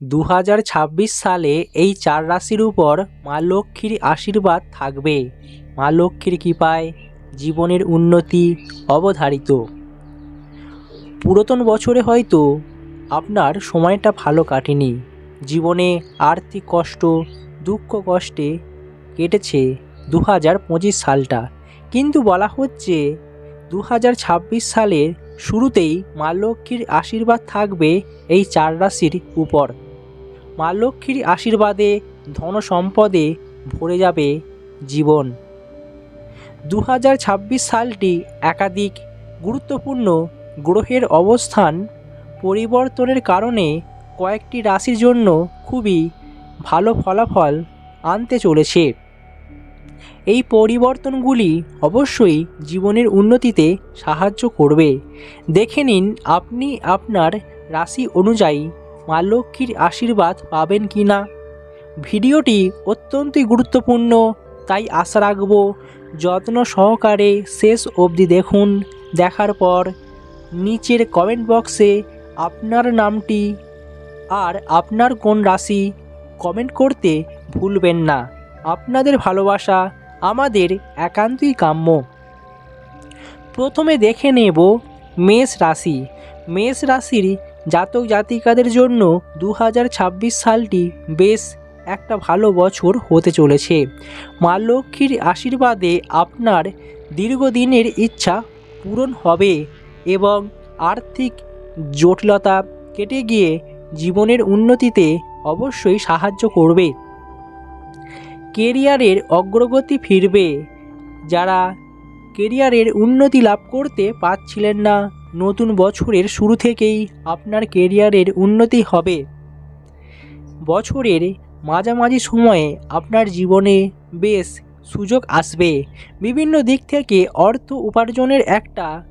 দু হাজার ছাব্বিশ সালে এই চার রাশির উপর মা লক্ষ্মীর আশীর্বাদ থাকবে। মা লক্ষ্মীর কৃপায় জীবনের উন্নতি অবধারিত। পুরাতন বছরে হয়তো আপনার সময়টা ভালো কাটেনি। জীবনে আর্থিক কষ্ট, দুঃখ কষ্টে কেটেছে দু হাজার পঁচিশ সালটা। কিন্তু বলা হচ্ছে দু হাজার ছাব্বিশ সালের শুরুতেই মা লক্ষ্মীর আশীর্বাদ থাকবে এই চার রাশির উপর। মা লক্ষ্মীর আশীর্বাদে ধন সম্পদে ভরে যাবে জীবন। দু হাজার ছাব্বিশ সালটি একাধিক গুরুত্বপূর্ণ গ্রহের অবস্থান পরিবর্তনের কারণে কয়েকটি রাশির জন্য খুবই ভালো ফলাফল আনতে চলেছে। এই পরিবর্তনগুলি অবশ্যই জীবনের উন্নতিতে সাহায্য করবে। দেখে নিন আপনি আপনার রাশি অনুযায়ী মা লক্ষ্মীর আশীর্বাদ পাবেন কি না? ভিডিওটি অত্যন্তই গুরুত্বপূর্ণ, তাই আশা রাখব যত্ন সহকারে শেষ অবধি দেখুন। দেখার পর নিচের কমেন্ট বক্সে আপনার নামটি আর আপনার কোন রাশি কমেন্ট করতে ভুলবেন না। আপনাদের ভালোবাসা আমাদের একান্তই কাম্য। প্রথমে দেখে নেব মেষ রাশি। মেষ রাশির জাতক জাতিকাদের জন্য দু হাজার ছাব্বিশ সালটি বেশ একটা ভালো বছর হতে চলেছে। মা লক্ষ্মীর আশীর্বাদে আপনার দীর্ঘদিনের ইচ্ছা পূরণ হবে এবং আর্থিক জটিলতা কেটে গিয়ে জীবনের উন্নতিতে অবশ্যই সাহায্য করবে। কেরিয়ারের অগ্রগতি ফিরবে। যারা কেরিয়ারের উন্নতি লাভ করতে পারছিলেন না। নতুন বছরের শুরু থেকেই আপনার কেরিয়ারের উন্নতি হবে। বছরের মাঝামাঝি সময়ে আপনার জীবনে বেশ সুযোগ আসবে। বিভিন্ন দিক থেকে অর্থ উপার্জনের একটা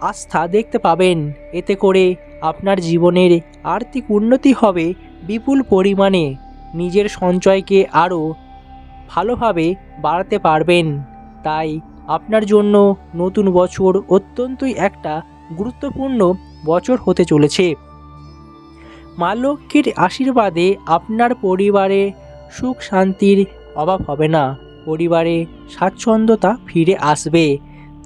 আস্থা দেখতে পাবেন। এতে করে আপনার জীবনের আর্থিক উন্নতি হবে বিপুল পরিমাণে। নিজের সঞ্চয়কে আরও ভালোভাবে বাড়াতে পারবেন। তাই আপনার জন্য নতুন বছর অত্যন্তই একটা গুরুত্বপূর্ণ বছর হতে চলেছে। মা লক্ষ্মীর আশীর্বাদে আপনার পরিবারে সুখ শান্তির অভাব হবে না। পরিবারে স্বাচ্ছন্দ্যতা ফিরে আসবে।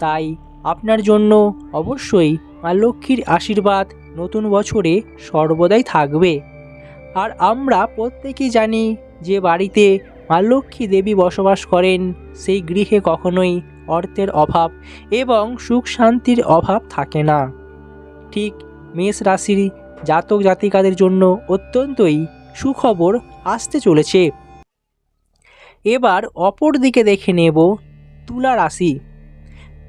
তাই আপনার জন্য অবশ্যই মা লক্ষ্মীর আশীর্বাদ নতুন বছরে সর্বদাই থাকবে। আর আমরা প্রত্যেকেই জানি যে বাড়িতে মা লক্ষ্মী দেবী বসবাস করেন, সেই গৃহে কখনোই অর্থের অভাব এবং সুখ শান্তির অভাব থাকে না। ঠিক মেষ রাশির জাতক জাতিকাদের জন্য অত্যন্তই সুখবর আসতে চলেছে। এবার অপর দিকে দেখে নেব তুলা রাশি।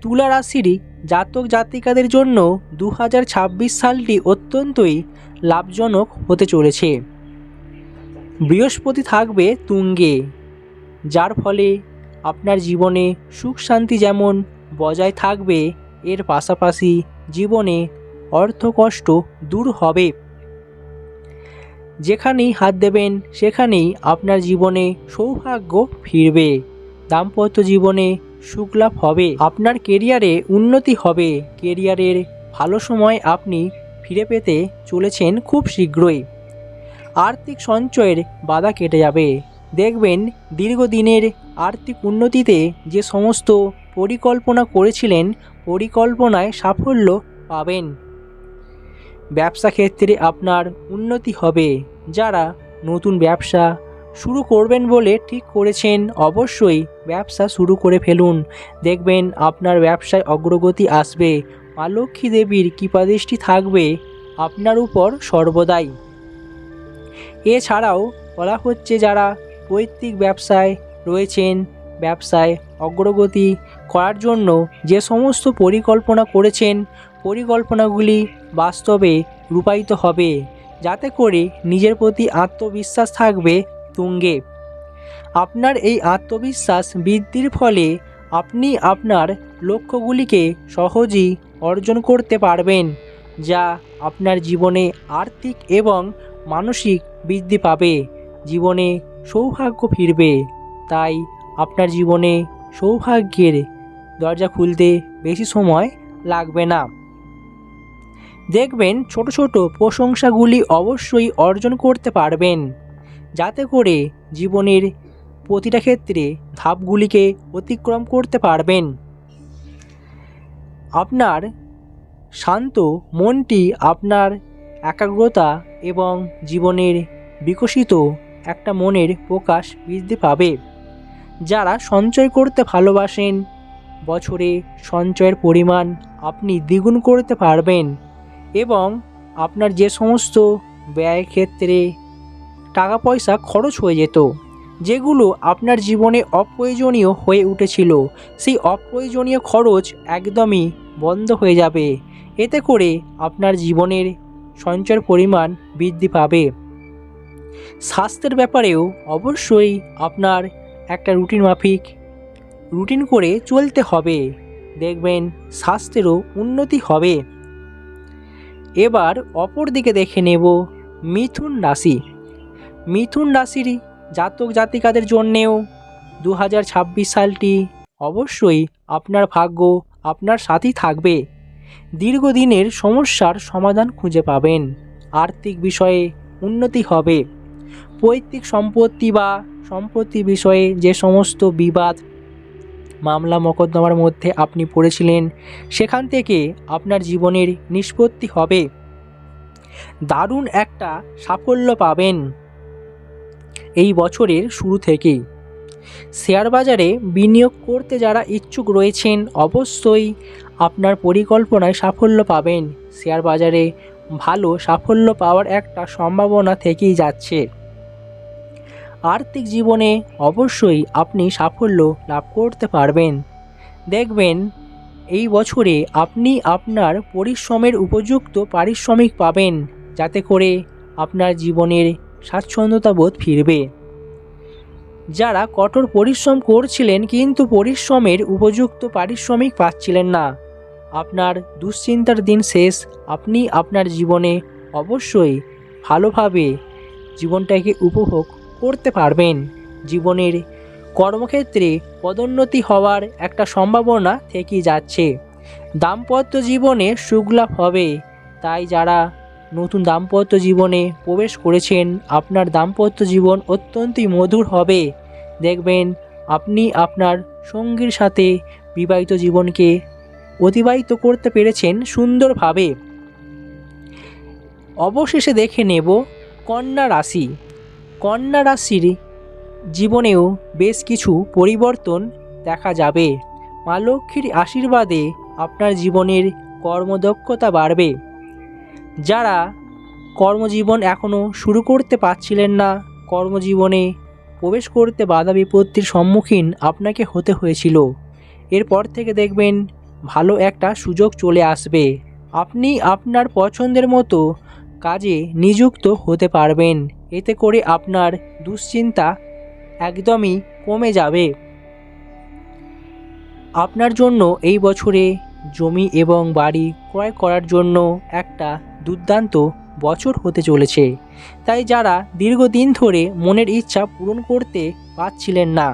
তুলা রাশির জাতক জাতিকাদের জন্য দু হাজার ছাব্বিশ সালটি অত্যন্তই লাভজনক হতে চলেছে। বৃহস্পতি থাকবে তুঙ্গে, যার ফলে আপনার জীবনে সুখ শান্তি যেমন বজায় থাকবে, এর পাশাপাশি জীবনে অর্থকষ্ট দূর হবে। যেখানেই হাত দেবেন, সেখানেই আপনার জীবনে সৌভাগ্য ফিরবে। দাম্পত্য জীবনে সুখলাভ হবে। আপনার কেরিয়ারে উন্নতি হবে। কেরিয়ারের ভালো সময় আপনি ফিরে পেতে চলেছেন খুব শীঘ্রই। আর্থিক সঞ্চয়ের বাধা কেটে যাবে। দেখবেন দীর্ঘদিনের আর্থিক উন্নতিতে যে সমস্ত পরিকল্পনা করেছিলেন, পরিকল্পনায় সাফল্য পাবেন। ব্যবসা ক্ষেত্রে আপনার উন্নতি হবে। যারা নতুন ব্যবসা শুরু করবেন বলে ঠিক করেছেন, অবশ্যই ব্যবসা শুরু করে ফেলুন। দেখবেন আপনার ব্যবসায় অগ্রগতি আসবে, মা লক্ষ্মী দেবীর কৃপাদৃষ্টি থাকবে আপনার উপর সর্বদাই। এছাড়াও বলা হচ্ছে, যারা পৈতৃক ব্যবসায় রয়েছেন, ব্যবসায় অগ্রগতি করার জন্য যে সমস্ত পরিকল্পনা করেছেন, পরিকল্পনাগুলি বাস্তবে রূপায়িত হবে, যাতে করে নিজের প্রতি আত্মবিশ্বাস থাকবে তুঙ্গে। আপনার এই আত্মবিশ্বাস বৃদ্ধির ফলে আপনি আপনার লক্ষ্যগুলিকে সহজেই অর্জন করতে পারবেন, যা আপনার জীবনে আর্থিক এবং মানসিক বৃদ্ধি পাবে। জীবনে সৌভাগ্য ফিরবে। তাই আপনার জীবনে সৌভাগ্যের দরজা খুলতে বেশি সময় লাগবে না। দেখবেন ছোট ছোট প্রশংসাগুলি অবশ্যই অর্জন করতে পারবেন। যাতে করে জীবনের প্রতিটা ক্ষেত্রে ধাপগুলিকে অতিক্রম করতে পারবেন। আপনার শান্ত মনটি আপনার একাগ্রতা এবং জীবনের বিকশিত একটা মনের প্রকাশ বৃদ্ধি পাবে। যারা সঞ্চয় করতে ভালোবাসেন, বছরে সঞ্চয়ের পরিমাণ আপনি দ্বিগুণ করতে পারবেন এবং আপনার যে সমস্ত ব্যয়ের ক্ষেত্রে টাকা পয়সা খরচ হয়ে যেত, যেগুলো আপনার জীবনে অপ্রয়োজনীয় হয়ে উঠেছিল, সেই অপ্রয়োজনীয় খরচ একদমই বন্ধ হয়ে যাবে। এতে করে আপনার জীবনের সঞ্চয়ের পরিমাণ বৃদ্ধি পাবে। স্বাস্থ্যের ব্যাপারেও অবশ্যই আপনার একটা রুটিন মাফিক রুটিন করে চলতে হবে। দেখবেন স্বাস্থ্যেরও উন্নতি হবে। এবার অপর দিকে দেখে নেব মিথুন রাশি। মিথুন রাশির জাতক জাতিকাদের জন্যেও দু হাজার ছাব্বিশ সালটি অবশ্যই আপনার ভাগ্য, আপনার সাথেই থাকবে। দীর্ঘদিনের সমস্যার সমাধান খুঁজে পাবেন। আর্থিক বিষয়ে উন্নতি হবে। পৈতৃক সম্পত্তি বা সম্পত্তি বিষয়ে যে সমস্ত বিবাদ, মামলা মকদ্দমার মধ্যে আপনি পড়েছিলেন, সেখান থেকে আপনার জীবনের নিষ্পত্তি হবে। দারুণ একটা সাফল্য পাবেন এই বছরের শুরু থেকেই শেয়ার বাজারে বিনিয়োগ করতে যারা ইচ্ছুক রয়েছেন, অবশ্যই আপনার পরিকল্পনায় সাফল্য পাবেন। শেয়ার বাজারে ভালো সাফল্য পাওয়ার একটা সম্ভাবনা থেকেই যাচ্ছে। আর্থিক জীবনে অবশ্যই আপনি সাফল্য লাভ করতে পারবেন। দেখবেন, এই বছরে আপনি আপনার পরিশ্রমের উপযুক্ত পারিশ্রমিক পাবেন, যাতে করে আপনার জীবনের স্বাচ্ছন্দ্যতা বোধ ফিরবে। যারা কঠোর পরিশ্রম করছিলেন কিন্তু পরিশ্রমের উপযুক্ত পারিশ্রমিক পাচ্ছিলেন না, আপনার দুশ্চিন্তার দিন শেষ। আপনি আপনার জীবনে অবশ্যই ভালোভাবে জীবনটাকে উপভোগ করতে পারবেন। জীবনের কর্মক্ষেত্রে পদোন্নতি হওয়ার একটা সম্ভাবনা থেকেই যাচ্ছে। দাম্পত্য জীবনে সুখলাভ হবে। তাই যারা নতুন দাম্পত্য জীবনে প্রবেশ করেছেন, আপনার দাম্পত্য জীবন অত্যন্তই মধুর হবে। দেখবেন, আপনি আপনার সঙ্গীর সাথে বিবাহিত জীবনকে অতিবাহিত করতে পেরেছেন সুন্দরভাবে। অবশেষে দেখে নেব, কন্যা রাশি। কন্যা রাশির জীবনেও বেশ কিছু পরিবর্তন দেখা যাবে। মা লক্ষ্মীর আশীর্বাদে আপনার জীবনের কর্মদক্ষতা বাড়বে। যারা কর্মজীবন এখনও শুরু করতে পারছিলেন না, কর্মজীবনে প্রবেশ করতে বাধা বিপত্তির সম্মুখীন আপনাকে হতে হয়েছিল। এরপর থেকে দেখবেন ভালো একটা সুযোগ চলে আসবে। আপনি আপনার পছন্দের মতো কাজে নিযুক্ত হতে পারবেন। এতে করে আপনার দুশ্চিন্তা একদমই কমে যাবে। আপনার জন্য এই বছরে জমি এবং বাড়ি ক্রয় করার জন্য একটা দুর্দান্ত বছর হতে চলেছে। তাই যারা দীর্ঘদিন ধরে মনের ইচ্ছা পূরণ করতে পারছিলেন না,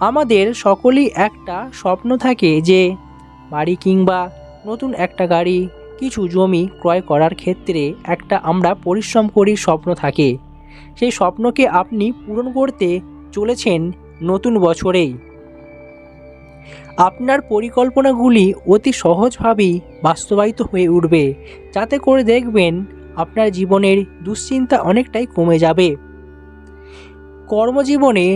আমাদের সকলেই একটা স্বপ্ন থাকে যে বাড়ি কিংবা নতুন একটা গাড়ি কিছু জমি ক্রয় করার ক্ষেত্রে একটা আমরা পরিশ্রম করি স্বপ্ন থাকে। সেই স্বপ্নকে আপনি পূরণ করতে চলেছেন নতুন বছরেই। আপনার পরিকল্পনাগুলি অতি সহজভাবেই বাস্তবায়িত হয়ে উঠবে, যাতে করে দেখবেন আপনার জীবনের দুশ্চিন্তা অনেকটাই কমে যাবে। কর্মজীবনে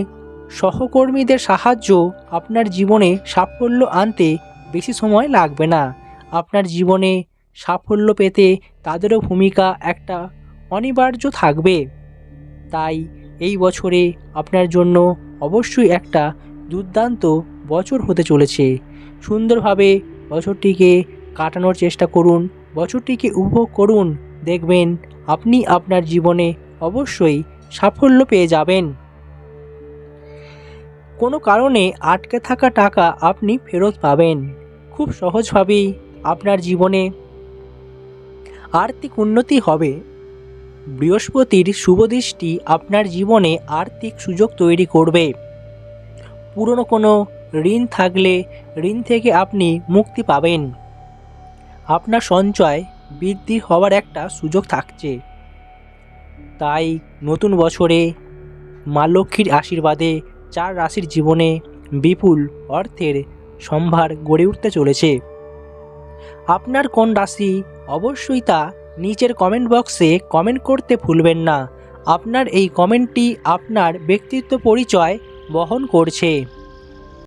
সহকর্মীদের সাহায্য আপনার জীবনে সাফল্য আনতে বেশি সময় লাগবে না। আপনার জীবনে সাফল্য পেতে তাদেরও ভূমিকা একটা অনিবার্য থাকবে। তাই এই বছরে আপনার জন্য অবশ্যই একটা দুর্দান্ত বছর হতে চলেছে। সুন্দরভাবে বছরটিকে কাটানোর চেষ্টা করুন, বছরটিকে উপভোগ করুন, দেখবেন আপনি আপনার জীবনে অবশ্যই সাফল্য পেয়ে যাবেন। কোনো কারণে আটকে থাকা টাকা আপনি ফেরত পাবেন। খুব সহজভাবেই আপনার জীবনে আর্থিক উন্নতি হবে। বৃহস্পতির শুভদৃষ্টি আপনার জীবনে আর্থিক সুযোগ তৈরি করবে। পুরনো কোনো ঋণ থাকলে ঋণ থেকে আপনি মুক্তি পাবেন। আপনার সঞ্চয় বৃদ্ধি হওয়ার একটা সুযোগ থাকছে। তাই নতুন বছরে মা লক্ষ্মীর আশীর্বাদে চার রাশির জীবনে বিপুল অর্থের সম্ভার গড়ে উঠতে চলেছে। আপনার কোন রাশি অবশ্যই তা নিচের কমেন্ট বক্সে কমেন্ট করতে ভুলবেন না। আপনার এই কমেন্টটি আপনার ব্যক্তিত্ব পরিচয় বহন করছে।